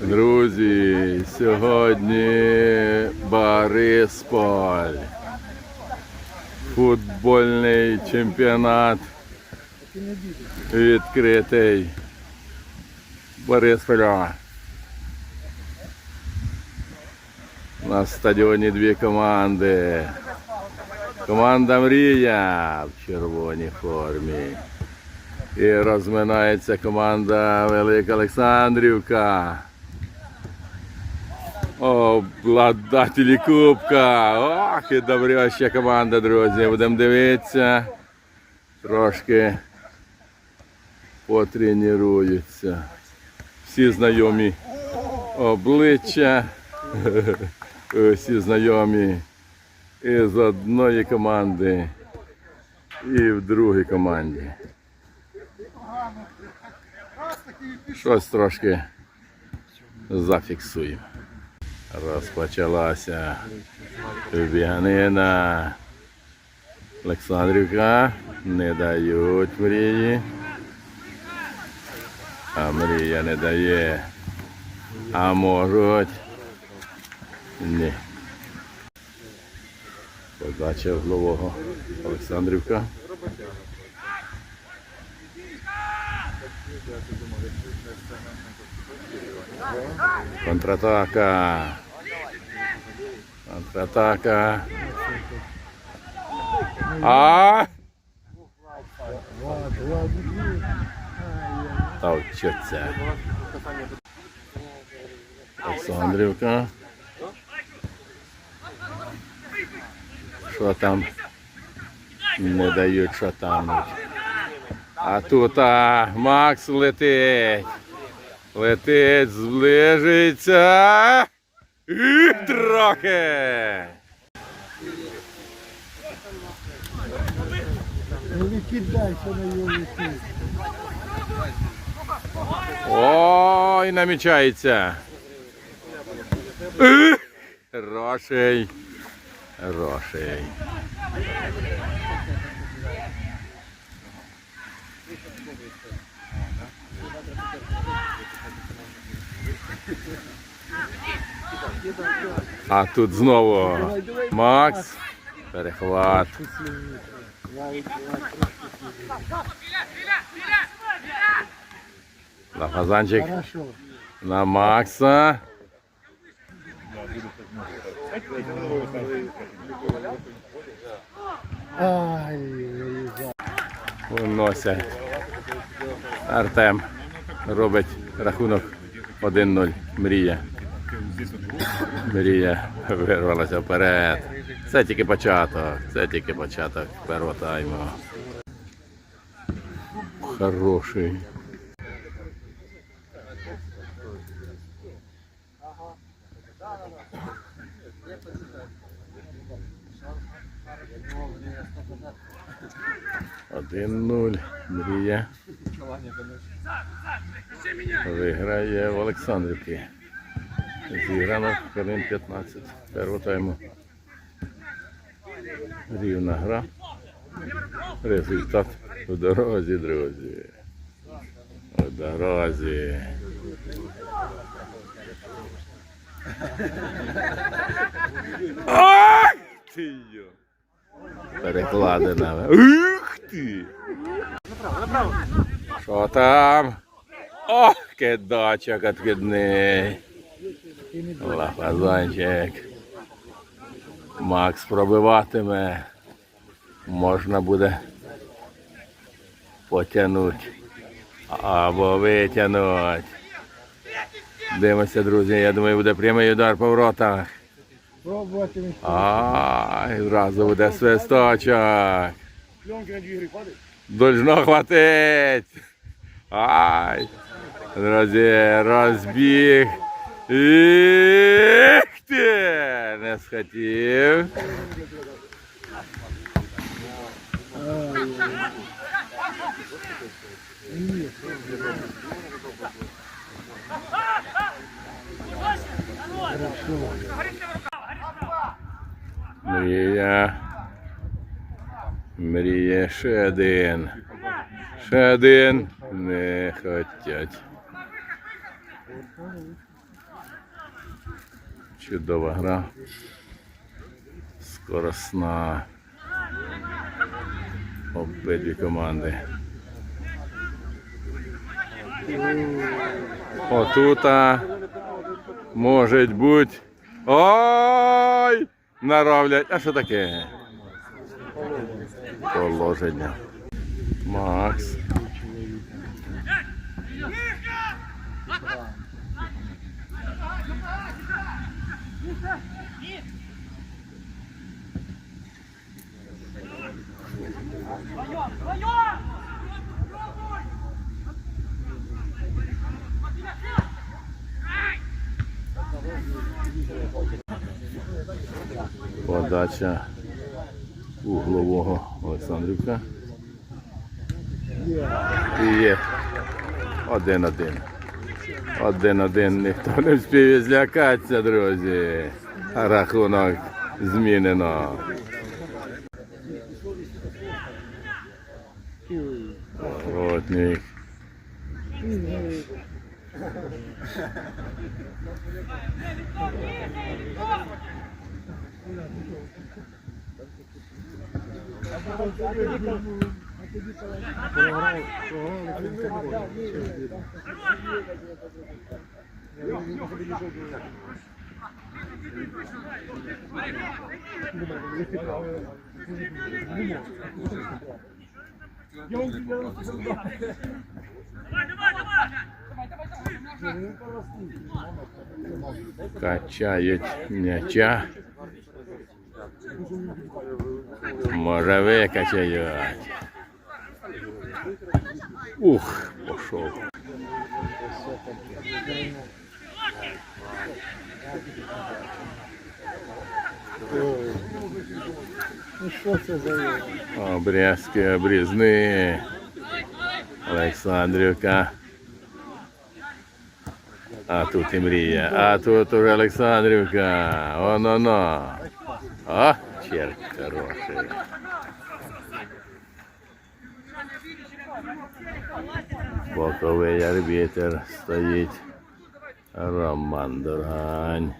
Друзі, сьогодні Борисполь. Футбольний чемпіонат відкритий Борисполя. На стадіоні дві команди. Команда Мрія в червоній формі. І розминається команда Велика Олександрівка. Обладателі Кубка. Ох, і добрюща команда, друзі. Будемо дивитися. Трошки потренуються. Всі знайомі обличчя. Всі знайомі і з одної команди, і в другій команді. Щось трошки зафіксуємо. Розпочалася біганина. Олександрівка не дають мрії. А мрія не дає. А можуть. Ні. Подача углового Олександрівка. Контратака. Контратака. А! Тавчаться. Олександрівка. Що там? Не дають, що там. А тут а, Макс летить. Летить, зближується. І трохи. Не кидайся на його. Ой, намічається. Е, Хороший. Хороший. А тут знову Макс. Перехват. На фазанчик. На Макса. Виносять. Артем робить рахунок 1-0. Мрія. Мрія вирвалася вперед. Це тільки початок. Це тільки початок першого тайму. Хороший. Один нуль. Мрія. Виграє в Олександрівці. Зіграно хвилин 15 першого тайму. Рівна гра. Результат у дорозі, друзі. У дорозі. Ах ти йо! Перекладена. Ух ти! Що там? Ох, кидачок откидний. Лафазанчик. Макс пробиватиме. Можна буде потягнути. Або витягнути. Дивимося, друзі. Я думаю, буде прямий удар по воротах. Ай, зразу буде свисточок. Должно хватить. Ай. Друзі, розбіг. Їх ти! Не схотів. Мрія. Мрія ще один. Ще один. Не хотять. Чудова гра. Скоросна. Обидві команди. Отута може бути. Ой! Наравлять. А що таке? Положення. Макс. Подача углового Олександрівка. І є один-один. Один-один. Ніхто не встиг злякатися, друзі. Рахунок змінено. Ротник. Качають м'яча. Може викачають. Ух, пішов. Ну що це за Обрязки обрізни. Олександрівка. А тут і мрія. А тут уже Олександрівка. Оно-но. О, черт хороший. Боковий арбітр стоїть. Роман Дургань.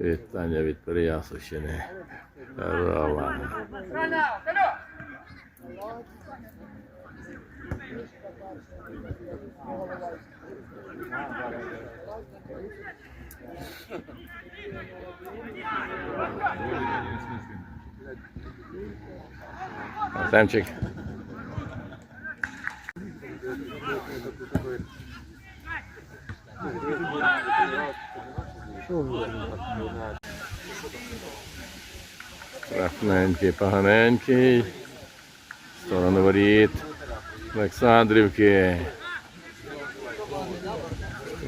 Вітання від Переяславщини. Роман. Артемчик. що Ви? Рахненький, поганенький. В Сторону воріт. Олександрівки.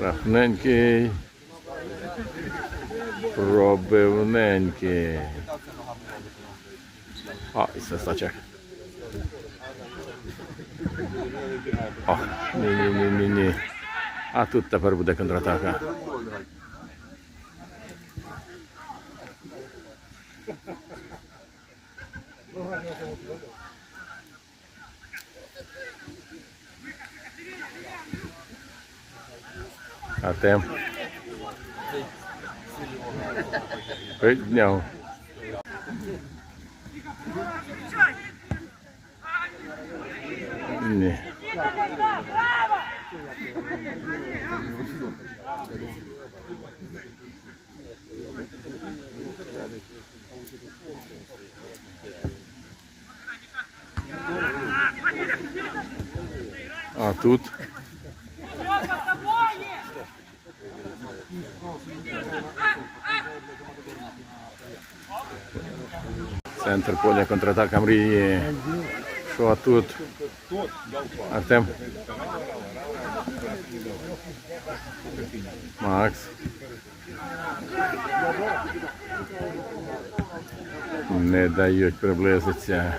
Рахненький. Пробивненький. А, і свисточок. О, ні-ні-ні-ні-ні. А тут тепер буде контратака. Артем. Підняв. Ні. А тут центр поля контратака мрії. Що тут? Артем. Макс. Не дають приблизитися.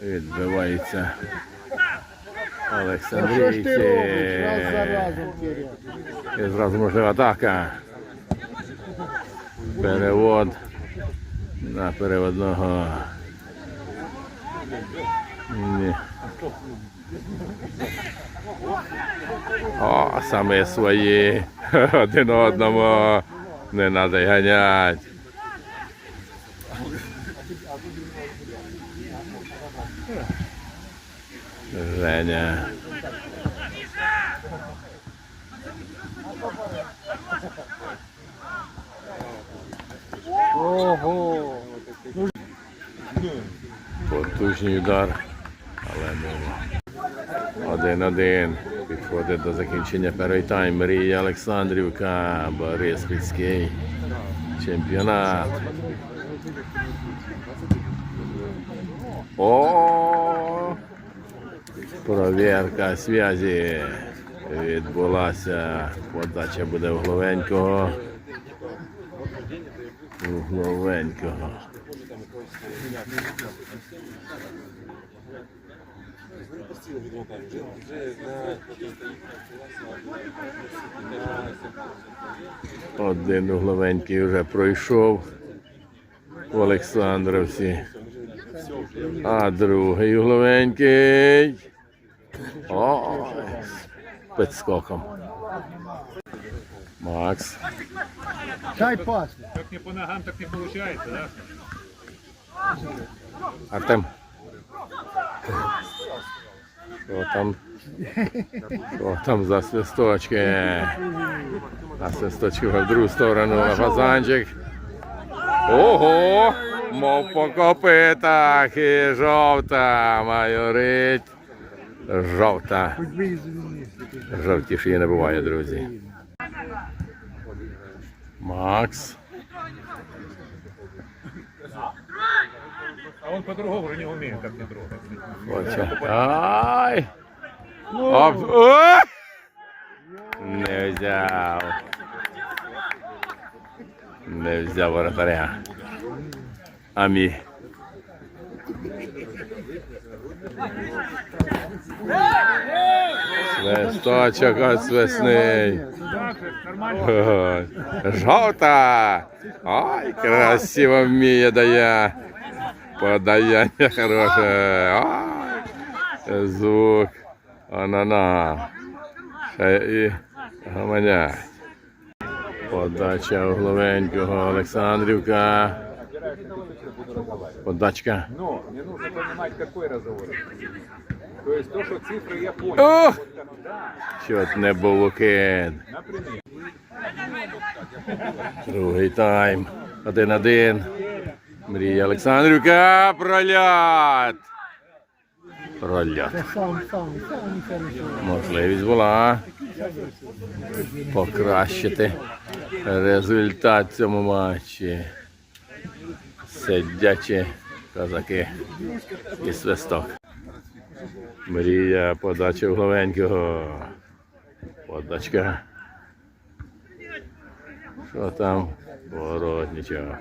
Відбивається. Олександрійці. Киря. І зразу можлива атака. Перевод на переводного. Ні. О, саме свої. Один одному. Не треба ганять. Женя. Ого. Потужний удар. Але мимо. Один-один. Підходить до закінчення перший тайм. Марія Олександрівка, Бориспільський чемпіонат. О! Провірка зв'язі відбулася. Подача буде в угловенького. Угловенького. Один угловенький вже пройшов в Олександровці. А другий угловенький. О, з підскоком. Макс. Дай пас. Как не по ногам, так не получается, да? Артем. Що там? Що там за свисточки? На свисточки в другу сторону фазанчик. Ого! Мов по копитах і жовта майорить. Жовта. Хоч би і звільнився. Жовтіше не буває, друзі. Макс. А он по-другому уже не умеет, как не трогать. Хоче. Ай! Оп. О! Не взяв. Не взяв воротаря. Амі. Свисточок от свисний. Так же, нормально. Ой, Жовта! Ой, красиво вміє дає. Подаяння хороше. Ой, звук. Анана. І гаманять. Подача угловенького Олександрівка. Подачка. Но мне нужно понимать, какой разговор. То есть то, что цифры я понял. О! Да, Чот не например. Другий тайм. Один-один. Мрія Олександрівка. Сам хорошо. Можливість була покращити результат цьому матчі. Сидячі козаки і свисток. Мрія подача Гловенького. Подачка. Що там? Воротничок.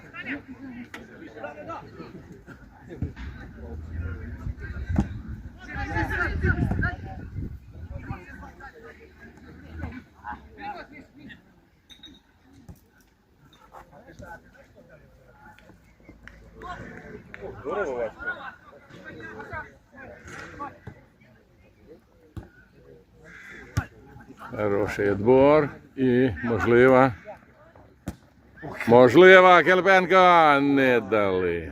Хороший відбор і можливо. Можливо, Келпенко не дали.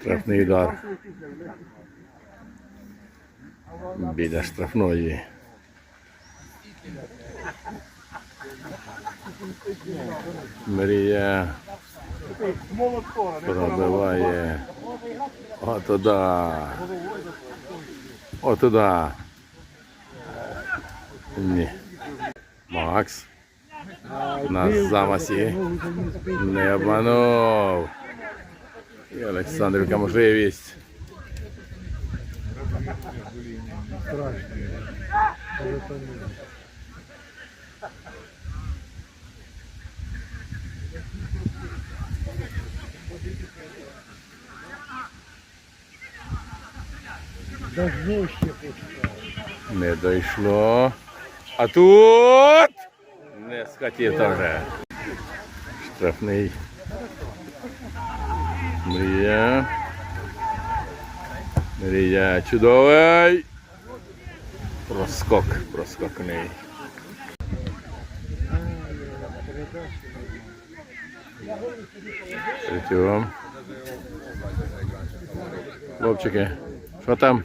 Штрафний удар. Біля штрафної. Мрія пробиває. Отуда. Отуда. Ні. Макс. На замасі. Не обманув. І Олександрівка можливість. Даже ще почекав. Не дійшло. А тут не схотів теж. Штрафний. Мрія. Мрія чудовий. Проскок, проскокний. Третьом. Хлопчики, що там?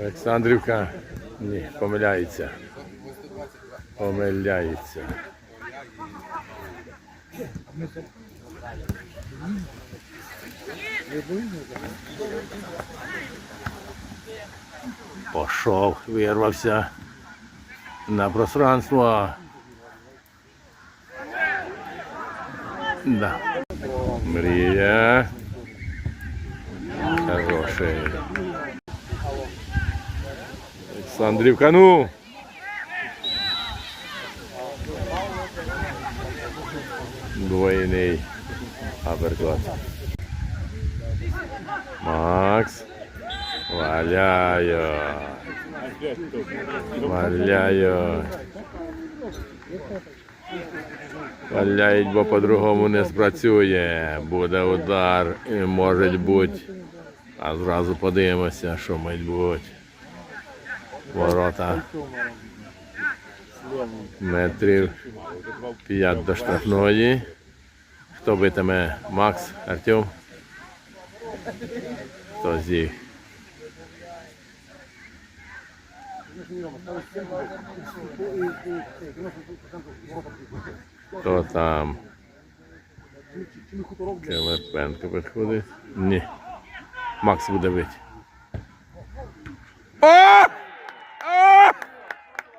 Олександрівка. Ні, помиляється. Помиляється. Пошов, вирвався на пространство. Да. Мрія. Хороший. Олександрівка, ну. Двойний аперкот. Макс. Валяю. Валяю. Валяють, бо по-другому не спрацює. Буде удар і може бути. А зразу подивимося, що мить бути. Ворота. Метрів 5 до штрафної. Хто битиме Макс, Артем? Хто з їх? Хто там? Келепенко підходить? Ні. Макс буде бити. О!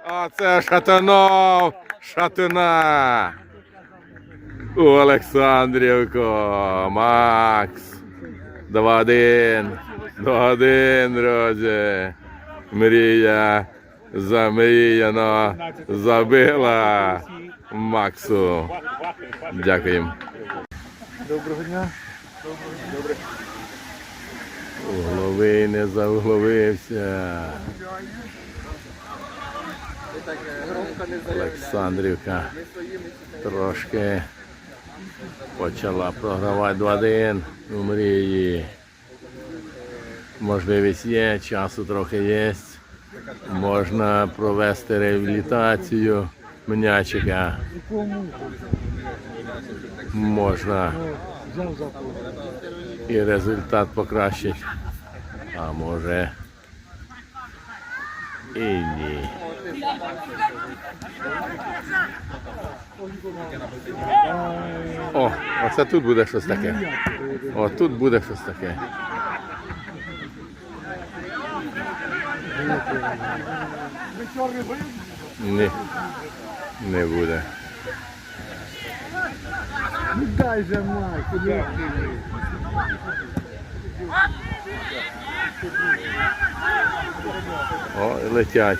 А це Шатунов! Шатуна! У Олександрівку! Макс! 2-1! 2-1, друзі! Мрія замріяно забила Максу. Дякуємо. Доброго дня. Угловий не завугловився. Олександрівка трошки почала програвати 2-1 у мрії. Можливість є, часу трохи є. Можна провести реабілітацію м'ячика. Можна і результат покращить. А може і ні. О, оце тут буде щось таке. О, тут буде щось таке. Ні, не буде. Ну дай же май, куди? О, летять.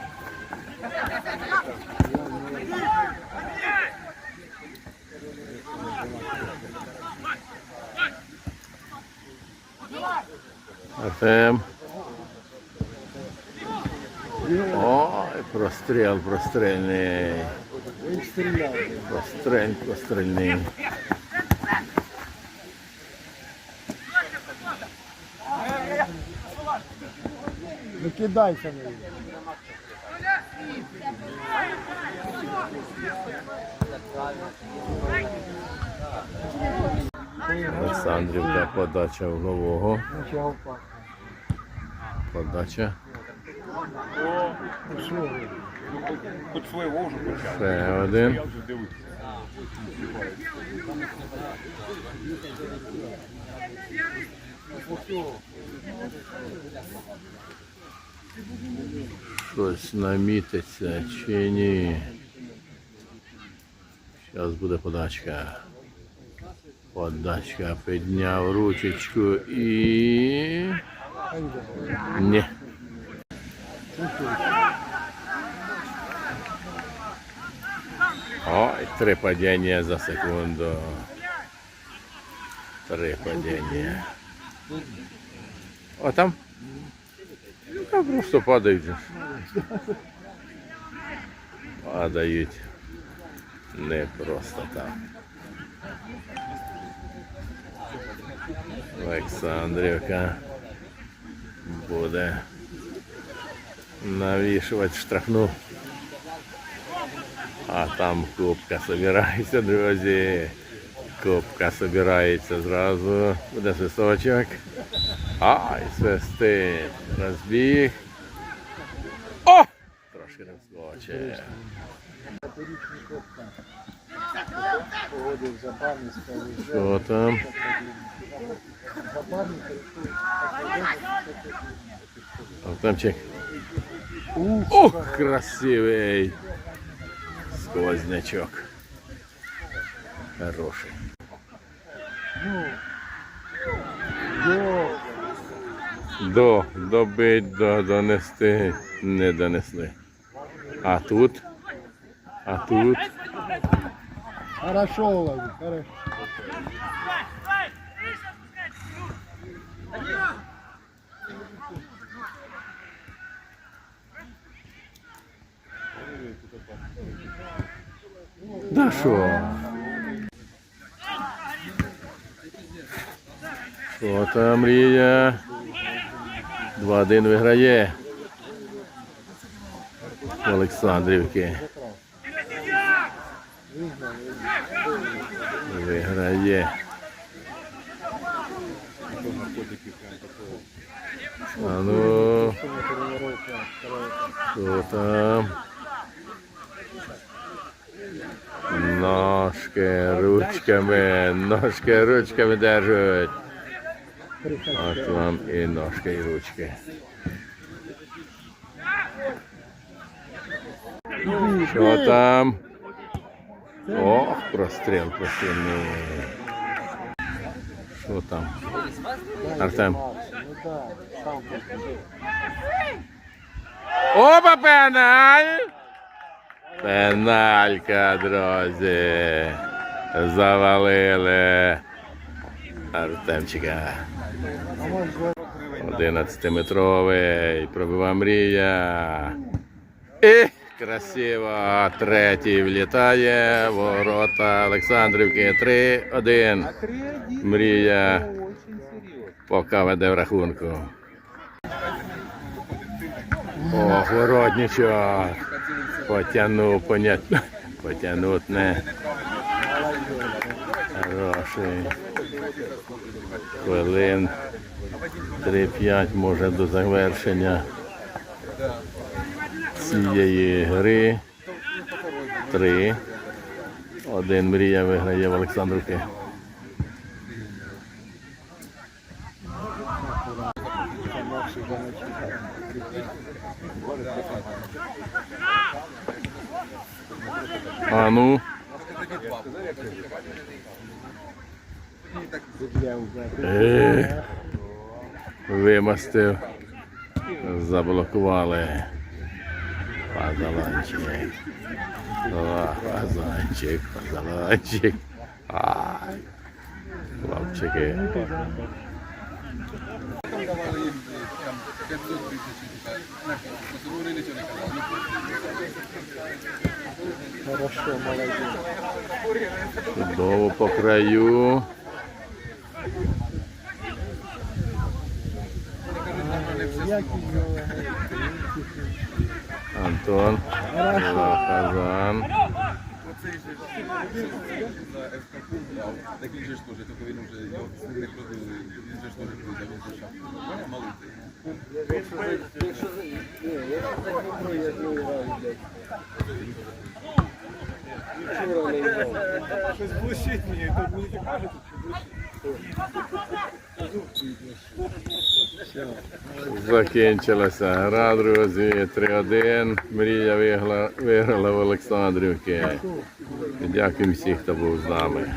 Артем. Ой, простріл, прострільний. Прострель, прострільний. Не кидайся на Олександрівка подача в нового. Подача. Хоч свого вже почав. Один. Я. Щось намітиться чи ні. Зараз буде подачка. Подачка підняв ручечку і. Ні. Ой, три падіння за секунду. Три падіння. О, там? Та просто падають. Падають. Не просто так. Олександрівка буде навішувати штрафну. А там кубка собирається, друзі. Кубка собирається зразу. Буде свисточок. Ай, свистить. Розбіг. О! Трошки розскоче. Погодив запарник, сказав, Що там? Автомчик. Ух, Ох, красивий. Сквознячок. Хороший. ну. До, добить, до, донести. Не донесли. А тут? А тут? хорошо, лови, хорошо. Да що? Що там мрія? 2-1 виграє. Олександрівки. Виграє. А ну, що там? Ножки ручками, ножки ручками держать. От вам і ножки, і ручки. Що там? О, простріл посильний. Що там? Артем. Опа, пеналь! Пеналька, друзі. Завалили Артемчика. А 11-метровий. Пробива мрія. І красиво. Третій влітає. Ворота Олександрівки 3-1. Мрія поки веде в рахунку. О, воротничок. Потягнув, понятно. Потягнуть не. Хороший. Хвилин 3-5 може до завершення цієї гри. Три. Один мрія виграє в Олександрівки. А ну, е, вимостив, заблокували. Пазаланчик. О, пазанчик, пазаланчик. Ай. Хлопчики. Хорошо, молодець. Чудово по краю. Як його Антон. Казан. Так він же ж теж, тільки. Щось блищить мені, тут мені кажуть. Закінчилася гра, друзі. 3-1. Мрія виграла, в Олександрівки. Дякую всім, хто був з нами.